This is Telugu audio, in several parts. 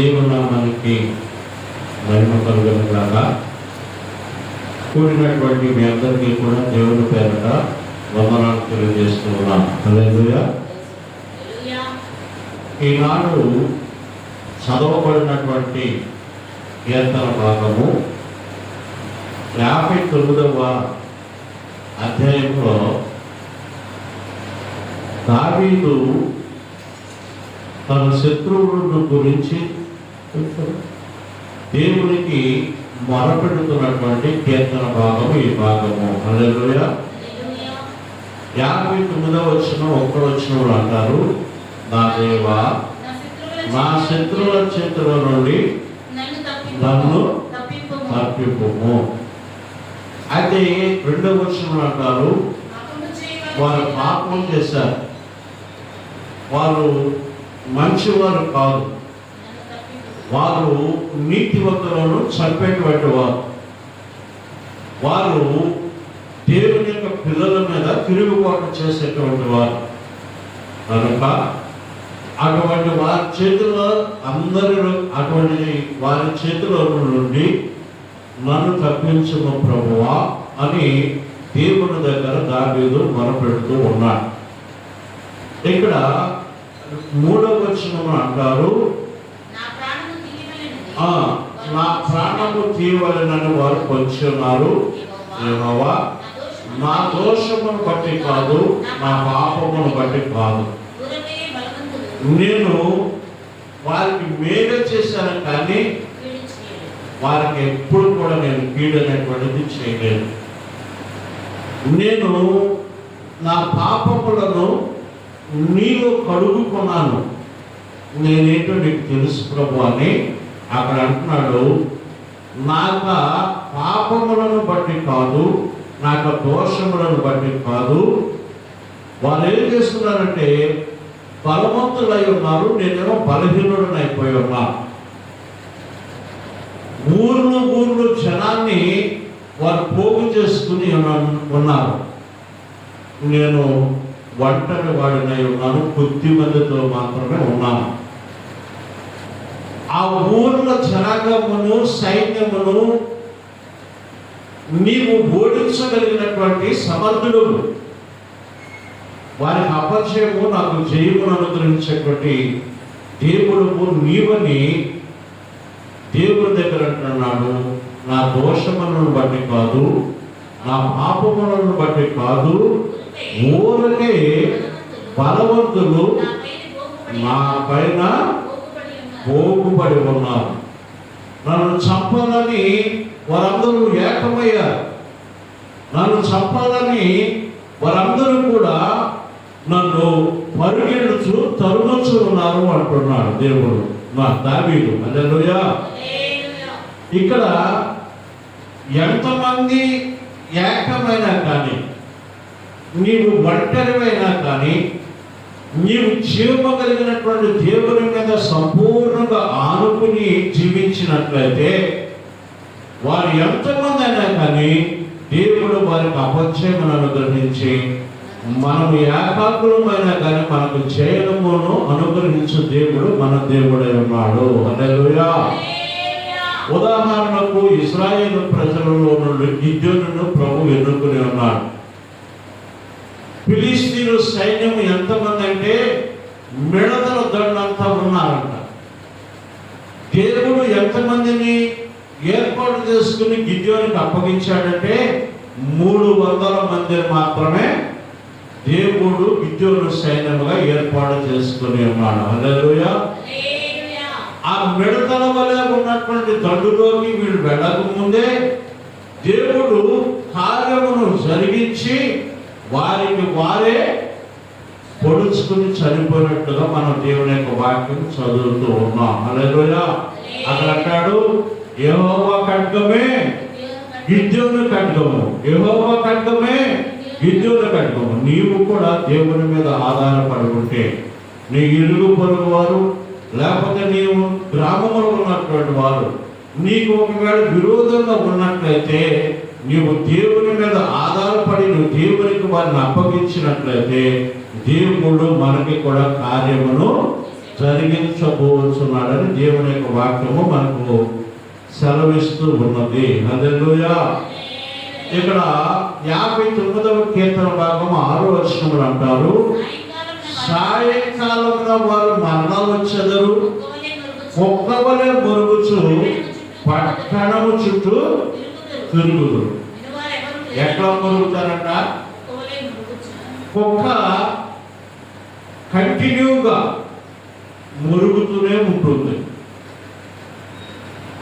దేవునామానికి మహిమ కలుగునుగాక. కూడినటువంటి మీ అందరికీ కూడా దేవుని పేరట వందనాలు తెలియజేస్తూ ఉన్నాం. హల్లెలూయా. ఈనాడు చదవబడినటువంటి కీర్తన భాగము యాభై తొమ్మిదవ అధ్యాయంలో దావీదు తన శత్రువులను గురించి దేవునికి మొరపెడుతున్నటువంటి కీర్తన భాగము ఈ భాగము. హల్లెలూయా. యాభై తొమ్మిదవ వచ్చిన ఒక్క వచ్చిన అంటారు నా దేవా నా శత్రువుల చేతుల నుండి నన్ను తప్పిపోము అయితే రెండవ వచ్చిన అంటారు వారు పాపం చేశారు. వారు మంచివారు కాదు. వారు నీతివంతులను చంపేటువంటి వారు. వారు దేవుని యొక్క పిల్లల మీద తిరుగుబాటు చేసేటువంటి వారు. కనుక అటువంటి వారి చేతిలో అందరి అటువంటి వారి చేతిలో నుండి నన్ను తప్పించము ప్రభువా అని దేవుని దగ్గర దావీదు మొరపెడుతూ ఉన్నాడు. ఇక్కడ మూడవ వచనం అంటారు నా ప్రాణము తీయవలనని వారు పొంచి ఉన్నారు నా దోషమును బట్టి కాదు నా పాపమును బట్టి కాదు. నేను వారికి మేలు చేశాను కానీ వారికి ఎప్పుడు కూడా నేను కీడనేటువంటిది చేయలేదు. నేను నా పాపములను నీలో కడుగుకున్నాను. నేనేంటో నీకు తెలుసు ప్రభు అని అక్కడ అంటున్నాడు నాక పాపములను బట్టి కాదు నాకు దోషములను బట్టి కాదు. వారు ఏం చేస్తున్నారంటే బలవంతులై ఉన్నారు నేనేమో బలహీనుడని అయిపోయి ఉన్నా. ఊర్లు ఊర్లు జనాన్ని వారు పోగు చేసుకుని ఉన్నారు. నేను ఒంటరి వాడినై ఉన్నాను కొద్ది మందితో మాత్రమే ఉన్నాను. ఆ ఊర్ల జనాంగమును సైన్యమును నీవు ఓడించగలిగినటువంటి సమర్థుడు వారికి అపచయము నాకు జయమును అనుగ్రహించేటువంటి దేవుడు నీవని దేవుని దగ్గర అంటున్నాడు. నా దోషములను బట్టి కాదు నా పాపములను బట్టి కాదు ఊరకే బలవంతులు నా పైన పోగుబడి ఉన్నారు నన్ను చంపాలని వారందరూ ఏకమయ్యారు. నన్ను చంపాలని వారందరూ కూడా నన్ను పరుగెడుచు తరుముచు ఉన్నారు అంటున్నాడు దేవుడు నా దావీదు. అల్లెలుయా ఇక్కడ ఎంతమంది ఏకమైనా కానీ నీవు ఒంటరివైనా కానీ నీవు జీవము కలిగినటువంటి దేవుని మీద సంపూర్ణంగా ఆనుకుని జీవించినట్లయితే వారు ఎంతమంది అయినా కానీ దేవుడు వారికి అపచయమును అనుగ్రహించి మనము ఏకాగ్రమైనా కానీ మనకు చేయడమును అనుగ్రహించు దేవుడు మన దేవుడై ఉన్నాడు. హల్లెలూయా. ఉదాహరణకు ఇస్రాయేల్ ప్రజలలో నుండి గిద్యోనును ప్రభు ఎన్నుకుని ఉన్నాడు. ఫిలిస్తీను సైన్యం ఎంతమంది అంటే మిడతల దండంతా ఉన్నారంట. దేవుడు ఎంతమందిని ఏర్పాటు చేసుకుని గిద్యోనికి అప్పగించాడంటే మూడు వందల మంది మాత్రమే దేవుడు గిద్యోను సైన్యముగా ఏర్పాటు చేసుకుని ఉన్నాడు. హల్లెలూయా. ఆ మిడతల వలె ఉన్నటువంటి దండులోకి వీళ్ళు వెళ్ళక ముందే దేవుడు కార్యమును జరిగించి వారికి వారే పొడుచుకుని చనిపోయినట్టుగా మనం దేవుని యొక్క వాక్యం చదువుతూ ఉన్నాం. హల్లెలూయా. అక్కడ అంటాడు యెహోవా ఖడ్గమే గిద్యోను ఖడ్గము. యెహోవా ఖడ్గమే గిద్యోను ఖడ్గము. నీవు కూడా దేవుని మీద ఆధారపడి ఉంటే నీ ఇరుగు పొరుగు వారు లేకపోతే నీవు గ్రామంలో ఉన్నటువంటి వారు నీకు ఒకవేళ విరోధంగా ఉన్నట్లయితే నీవు దేవుని మీద ఆధారపడి నువ్వు దేవుని వారిని అప్పగించినట్లయితే దేవుడు మనకి కూడా కార్యమును జరిగించబోతున్నాడని దేవుని యొక్క వాక్యము మనకు సెలవిస్తూ ఉన్నది. హల్లెలూయా. ఇక్కడ యాభై తొమ్మిదవ కీర్తన భాగం ఆరు వచనములు అంటారు. సాయంకాలంలో వారు మరణం వచ్చెదరు కుక్కవలే మురుగుచు పట్టణము చుట్టూ తిరుగుదురు. ఎట్లా మురుగుతారంట? కుక్క కంటిన్యూగా మురుగుతూనే ఉంటుంది.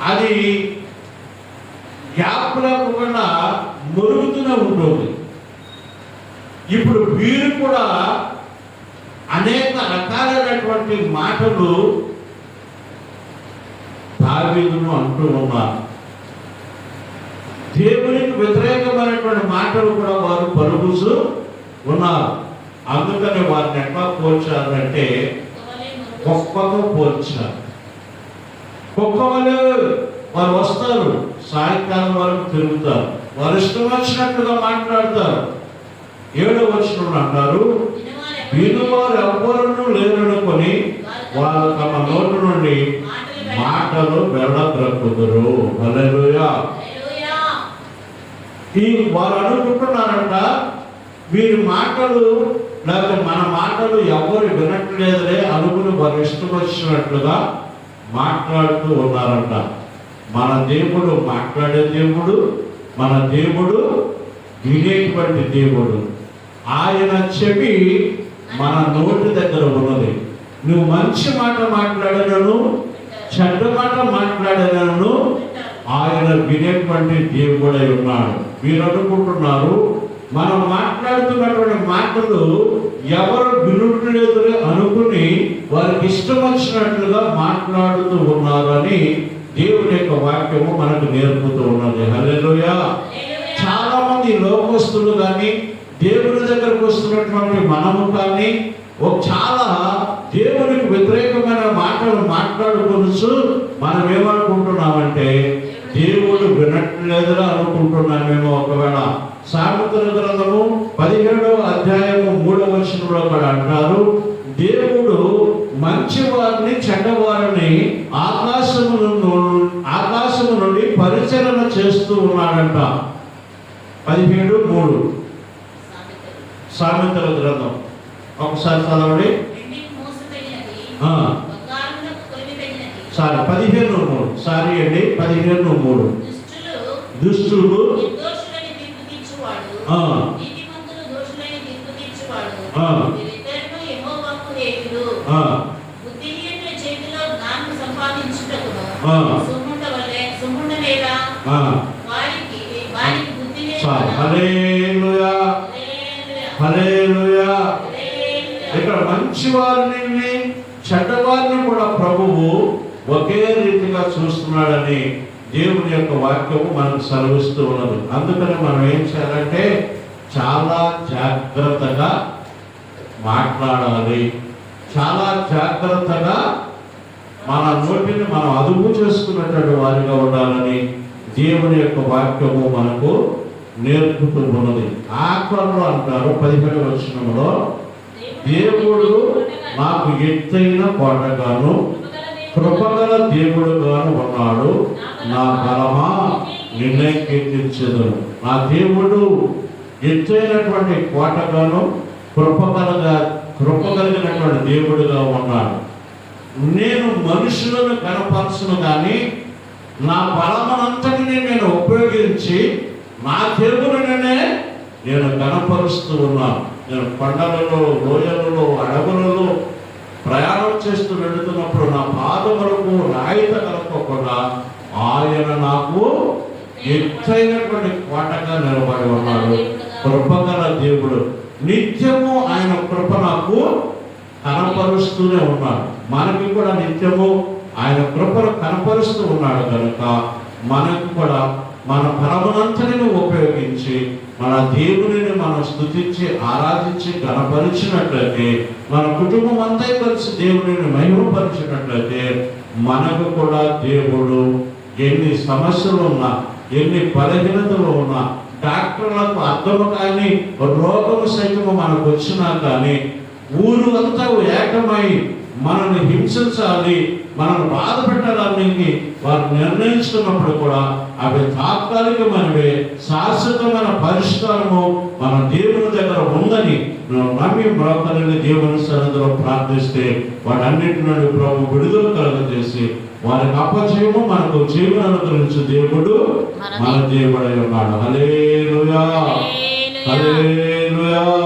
అది గ్యాప్ లేకుండా మురుగుతూనే ఉంటుంది. ఇప్పుడు వీరు కూడా అనేక రకాలైనటువంటి మాటలు దావీదును అంటూ ఉన్నారు. దేవునికి వ్యతిరేకమైనటువంటి మాటలు కూడా వారు పలుకుతూ ఉన్నారు అందుకని వారిని ఎట్లా పోల్చారంటే కుక్కతో పోల్చారు కుక్క వలె వారు వస్తారు సాయంకాలం వరకు తిరుగుతారు. వారు ఇష్టం వచ్చినట్లుగా మాట్లాడతారు. ఏడో వచ్చిన అంటారు వినువారు ఎవ్వరూ లేరనుకొని వారు తమ నోటి నుండి మాటలు వెళ్ళద్రక్కుదురు హల్లెలూయా. ఈ వీరి మాటలు లేకపోతే మన మాటలు ఎవరు వినట్లేదులే అనుకుని వారు ఇష్టం వచ్చినట్లుగా మాట్లాడుతూ ఉన్నారంట. మన దేవుడు మాట్లాడే దేవుడు మన దేవుడు వినేటువంటి దేవుడు. ఆయన చెవి మన నోటి దగ్గర ఉన్నది. నువ్వు మంచి మాట మాట్లాడినను చెడ్డ మాట మాట్లాడినను ఆయన వినేటువంటి దేవుడై ఉన్నాడు. మీరు అనుకుంటున్నారు మనం మాట్లాడుతున్నటువంటి మాటలు ఎవరు వినట్లేదు అనుకుని వారికి ఇష్టం వచ్చినట్లుగా మాట్లాడుతూ ఉన్నారని దేవుని యొక్క వాక్యము మనకు నేర్పుతూ ఉన్నది. హలోయ చాలా మంది లోకస్తులు కానీ దేవుని దగ్గరకు వస్తున్నటువంటి మనము కానీ ఒక చాలా దేవునికి వ్యతిరేకమైన మాటలు మాట్లాడుకొనుచు మనం ఏమనుకుంటున్నామంటే దేవుడు వినట్లేదురా అనుకుంటున్నామేమో ఒకవేళ. సామెతల గ్రంథము పదిహేడవ అధ్యాయము మూడవ వచనంలో కూడా అంటారు దేవుడు మంచి వారిని చెడ్డవారిని ఆకాశము నుండి ఆకాశము నుండి పరిచలన చేస్తూ ఉన్నాడంట. పదిహేడు మూడు. సామెతల గ్రంథం. ఒకసారి చదవండి. సారీ పదిహేను మూడు. సారీ అండి పదిహేను మూడు. దుష్టుడు ఇక్కడ మంచి వారిని చెడ్డవారిని కూడా ప్రభువు ఒకే రీతిగా చూస్తున్నాడని దేవుని యొక్క వాక్యము మనకు సెలవిస్తూ ఉన్నది. అందుకని మనం ఏం చేయాలంటే చాలా జాగ్రత్తగా మాట్లాడాలి. చాలా జాగ్రత్తగా మన నోటిని మనం అదుపు చేసుకున్నటువంటి వారిగా ఉండాలని దేవుని యొక్క వాక్యము మనకు నేర్పుతూ ఉన్నది ఆఖరులో అంటారు పదిహేడు వచనంలో దేవుడు నాకు ఎత్తైన కోటగాను కృపగల దేవుడుగాను ఉన్నాడు. నా బలమా నిన్నే కీర్తించదు నా దేవుడు ఎత్తైనటువంటి కోటగాను కృపగలగా కృపగలిగినటువంటి దేవుడుగా ఉన్నాడు. నేను మనుషులను కనపరచును కానీ నా బలమనంతటిని నేను ఉపయోగించి నా దేవుడినే నేను కనపరుస్తూ ఉన్నాను. నేను కొండలలో లోయలలో అడవులలో ప్రయాణం చేస్తూ వెళుతున్నప్పుడు నా పాద వరకు రాయిత కలపకుండా ఆయన నాకు ఎత్తైనటువంటి కోటగా నిలబడి ఉన్నాడు. కృపగల దేవుడు. నిత్యము ఆయన కృప నాకు కనపరుస్తూనే ఉన్నాడు. మనకి కూడా నిత్యము ఆయన కృపను కనపరుస్తూ ఉన్నాడు కనుక మనకు కూడా మన బలమునంతని ఉపయోగించి మన దేవునిని మనం స్తుతించి ఆరాధించి గణపరిచినట్లయితే మన కుటుంబం అంతా కలిసి దేవునిని మహిమపరిచినట్లయితే మనకు కూడా దేవుడు ఎన్ని సమస్యలు ఉన్నా ఎన్ని బలహీనతలు ఉన్నా డాక్టర్లకు అర్థము కానీ రోగము సైతము మనకు వచ్చినా కానీ ఊరు అంతా ఏకమై మనల్ని హింసించాలి మనల్ని బాధ పెట్టాలని వారు నిర్ణయించుకున్నప్పుడు కూడా అవి తాత్కాలికమైనవే శాశ్వతమైన పరిష్కారము మన దేవుని దగ్గర ఉందని నువ్వు నమ్మి బ్రోకరిని దేవుని సన్నిధిలో ప్రార్థిస్తే వాటన్నిటి నుండి ప్రభు విడుదల కలగజేసి వారికి అపజయము మనకు జీవన అనుగ్రహించే దేవుడు మన దేవుడై. ఉన్నాడు. హల్లెలూయా.